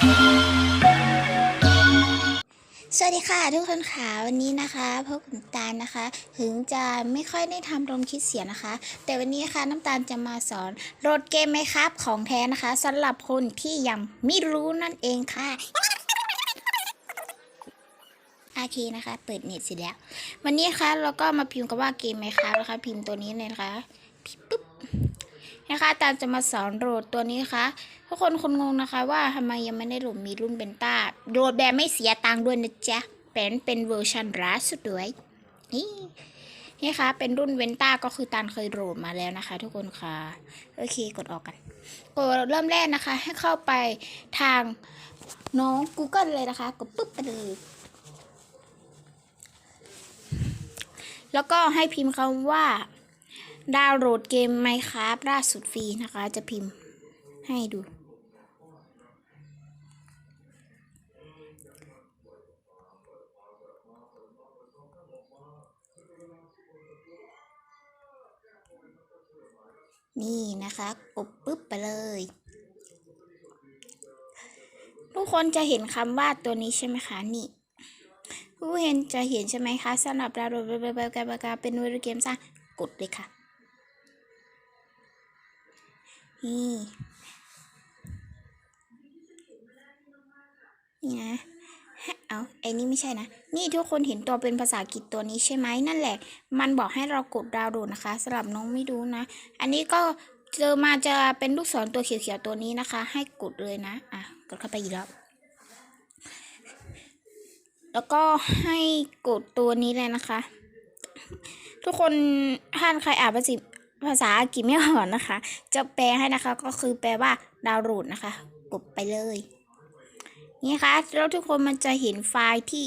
สวัสดีค่ะทุกคนค่ะวันนี้นะคะพบกับน้ำตาลนะคะ ถึงจะไม่ค่อยได้ทำลมคิดเสียนะคะ แต่วันนี้ค่ะน้ำตาลจะมาสอนโหลดเกมไหมครับของแท้นะคะสำหรับคนที่ยังไม่รู้นั่นเองค่ะโอเคนะคะ เปิดเน็ตเสร็จแล้ว วันนี้นะคะเราก็มาพิมพ์คำว่าเกมไหมครับนะคะ พิมพ์ตัวนี้เลยนะคะปุ๊บ นะคะตาลจะมาสอนโหลดตัวนี้นะคะทุกคนคนงงนะคะว่าทำไมยังไม่ได้โหลดมีรุ่นเบนต้าโหลดแบบไม่เสียตังค์ด้วยนะจ๊ะเป็นเป็นเวอร์ชันล่าสุดด้วยนี่นี่ค่ะเป็นรุ่นเวนต้าก็คือตันเคยโหลดมาแล้วนะคะ ทุกคนค่ะโอเคกดออกกันกดเริ่มแรกนะคะ ให้เข้าไปทางน้อง Google เลยนะคะกดปุ๊บไปเลยแล้วก็ให้พิมพ์คำว่า ดาวน์โหลดเกมไหมครับล่าสุดฟรีนะคะ จะพิมพ์ให้ดู นี่นะคะกดปุ๊บไปเลย ทุกคนจะเห็นคำว่าตัวนี้ใช่ไหมคะ นี่ผู้เห็นจะเห็นใช่ไหมคะสำหรับดาวน์โหลดเบลกาบากาเป็นเวิดีโอเกมสร้างกดเลยค่ะ นี่นี่นะเอาไอ้นี่ไม่ใช่นะ นี่ทุกคนเห็นตัวเป็นภาษาอังกฤษตัวนี้ใช่ไหมนั่นแหละ มันบอกให้เรากดดาวน์โหลดนะคะสำหรับน้องไม่รู้นะ อันนี้ก็เจอมาจะเป็นลูกศรตัวเขียวๆตัวนี้นะคะ ให้กดเลยนะ อะ กดเข้าไปอีกแล้วแล้วก็ให้กดตัวนี้เลยนะคะ ทุกคนท่านใครอ่านภาษา ภาษาอังกฤษไม่ออกนะคะ จะแปลให้นะคะก็คือแปลว่าดาวน์โหลดนะคะ กดไปเลย นี่คะแล้วทุกคนมันจะเห็นไฟล์ที่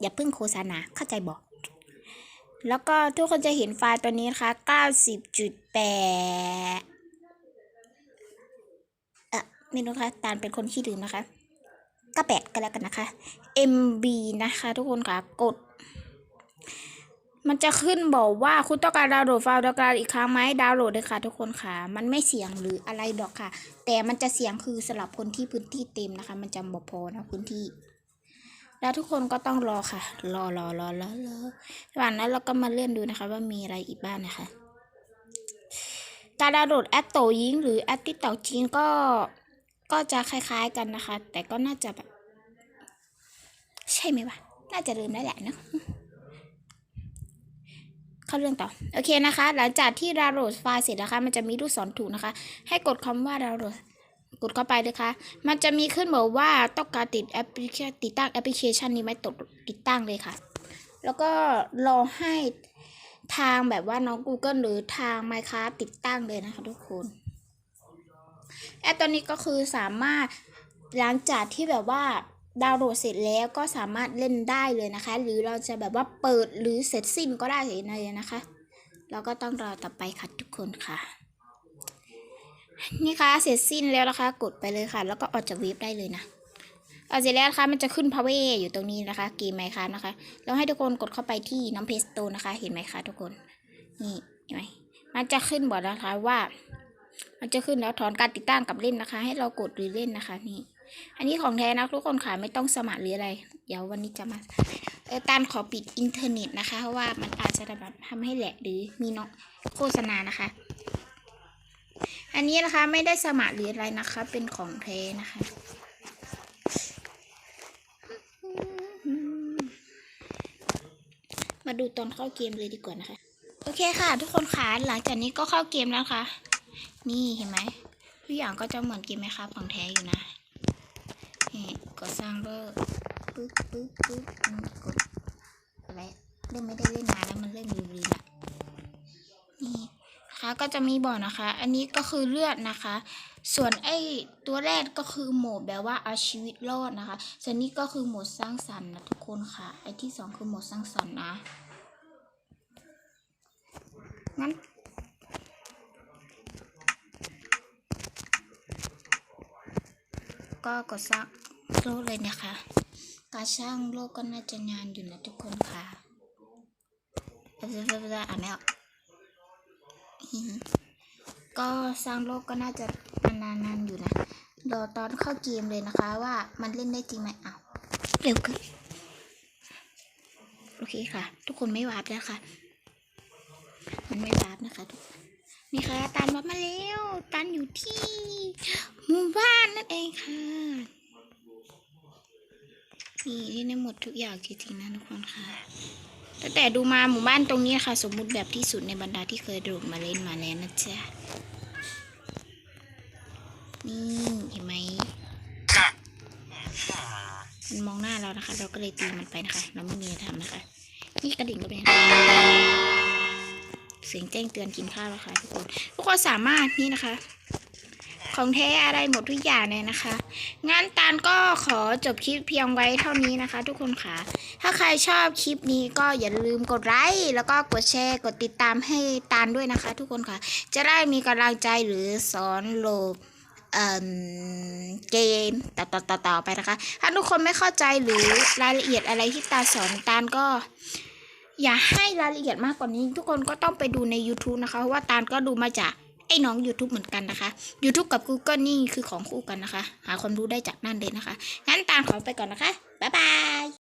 อย่าเพิ่งโฆษณาเข้าใจบอก แล้วก็ทุกคนจะเห็นไฟล์ตัวนี้นะคะ90.8เอ่อไม่รู้ค่ะตาลเป็นคนขี้ลืมนะคะก็แปดกันแล้วกันนะคะ MB นะคะ ทุกคนค่ะกด มันจะขึ้นบอกว่าคุณต้องการดาวน์โหลดไฟล์ดาวน์โหลดอีกครั้งไหมดาวน์โหลดเลยค่ะทุกคนค่ะ มันไม่เสียงหรืออะไรดอกค่ะ แต่มันจะเสียงคือสำหรับคนที่พื้นที่เต็มนะคะ มันจะบอกพอนะพื้นที่ แล้วทุกคนก็ต้องรอค่ะ รอรอรอรอรอระหว่างนั้นเราก็มาเลื่อนดูนะคะ ว่ามีอะไรอีกบ้างนะคะการดาวน์โหลดแอปโตยิงหรือแอปติ๊กต็อกจีนก็ก็จะคล้ายๆกันนะคะ แต่ก็น่าจะแบบใช่ไหมวะน่าจะลืมได้แหละเนาะ เข้าเรื่องต่อ โอเคนะคะ หลังจากที่ดาวน์โหลดไฟล์เสร็จนะคะ มันจะมีลูกศรถูกนะคะ ให้กดคำว่าดาวน์โหลดกดเข้าไปเลยค่ะ มันจะมีขึ้นบอกว่าต้องการติดแอปพลิเคชันติดตั้งแอปพลิเคชันนี้ไหมตดติดตั้งเลยค่ะ แล้วก็รอให้ทางแบบว่าน้อง Google หรือทาง Minecraft ติดตั้งเลยนะคะทุกคน แอปตัวนี้ก็คือสามารถหลังจากที่แบบว่า ดาวน์โหลดเสร็จแล้วก็สามารถเล่นได้เลยนะคะ หรือเราจะแบบว่าเปิดหรือเสร็จสิ้นก็ได้เลยนะคะ เราก็ต้องรอต่อไปค่ะทุกคนค่ะ นี่ค่ะเสร็จสิ้นแล้วนะคะ กดไปเลยค่ะ แล้วก็ออกจากเว็บได้เลยนะออกเสร็จแล้วนะคะมันจะขึ้นพาวเวอยู่ตรงนี้นะคะเกมไหมคะนะคะแล้วให้ทุกคนกดเข้าไปที่น้องเพสโตนะคะ เห็นไหมคะทุกคนนี่เห็นไหมมันจะขึ้นบอกนะคะว่า มันจะขึ้นแล้วถอนการติดตั้งกับเล่นนะคะ ให้เรากดหรือเล่นนะคะนี่ อันนี้ของแท้นะทุกคนค่ะไม่ต้องสมัครหรืออะไร เดี๋ยววันนี้จะมาเออตานขอปิดอินเทอร์เน็ตนะคะ เพราะว่ามันอาจจะแบบทำให้แหลกหรือมีน้องโฆษณานะคะ อันนี้นะคะไม่ได้สมัครหรืออะไรนะคะ เป็นของแท้นะคะ มาดูตอนเข้าเกมเลยดีกว่านะคะ โอเคค่ะ ทุกคนค่ะหลังจากนี้ก็เข้าเกมแล้วค่ะ นี่เห็นไหมทุกอย่างก็จะเหมือนเกมไหมคะของแท้อยู่นะ กดสร้างเบอร์ปึ๊บปึ๊บปึ๊บกดอะไรเริ่มไม่ได้เล่นนานแล้วมันเริ่มลืมๆละนี่นะคะก็จะมีบอนะคะ อันนี้ก็คือเลือดนะคะ ส่วนไอ้ตัวแรกก็คือโหมดแบบว่าเอาชีวิตรอดนะคะ ส่วนนี้ก็คือโหมดสร้างสรรค์นะทุกคนค่ะ ไอ้ที่สองคือโหมดสร้างสรรค์นะ งั้น ก็กดสร้าง โลกเลยนะคะ การสร้างโลกก็น่าจะนานอยู่นะทุกคนค่ะเบลาเบลาอ่านไม่ออกก็สร้างโลกก็น่าจะนานๆอยู่นะรอตอนเข้าเกมเลยนะคะ ว่ามันเล่นได้จริงไหมอ้าวเร็วเกินโอเคค่ะ ทุกคนไม่วาร์ปแล้วค่ะ มันไม่วาร์ปนะคะทุกคนนี่ค่ะตันวาร์ปมาแล้วตันอยู่ที่หมู่บ้านนั่นเองค่ะ นี่เล่นได้หมดทุกอย่างจริงๆนะทุกคนค่ะแต่แต่ดูมาหมู่บ้านตรงนี้ค่ะ สมมุติแบบที่สุดในบรรดาที่เคยโดดมาเล่นมาแล้วนะจ๊ะนี่เห็นไหมมันมองหน้าเรานะคะ เราก็เลยตีมันไปนะคะ เราไม่มีอะไรทำนะคะ นี่กระดิ่งก็เป็นเสียงแจ้งเตือนกินข้าวแล้วค่ะทุกคน ทุกคนสามารถนี่นะคะ ของแท้อะไรหมดทุกอย่างเลยนะคะ งานตาลก็ขอจบคลิปเพียงไว้เท่านี้นะคะ ทุกคนค่ะ ถ้าใครชอบคลิปนี้ก็อย่าลืมกดไลค์แล้วก็กดแชร์กดติดตามให้ตาลด้วยนะคะ ทุกคนค่ะ จะได้มีกำลังใจหรือสอนโลกเอ่เกมต่อต่อต่อต่อไปนะคะ ถ้าทุกคนไม่เข้าใจหรือรายละเอียดอะไรที่ตาสอนตาลก็ อย่าให้รายละเอียดมากกว่านี้ ทุกคนก็ต้องไปดูใน YouTube นะคะเพราะว่าตาลก็ดูมาจาก ไอ้น้อง YouTube เหมือนกันนะคะ YouTube กับ Google นี่คือของคู่กันนะคะ หาความรู้ได้จากนั่นเลยนะคะ งั้นตามขอไปก่อนนะคะ บ๊ายบาย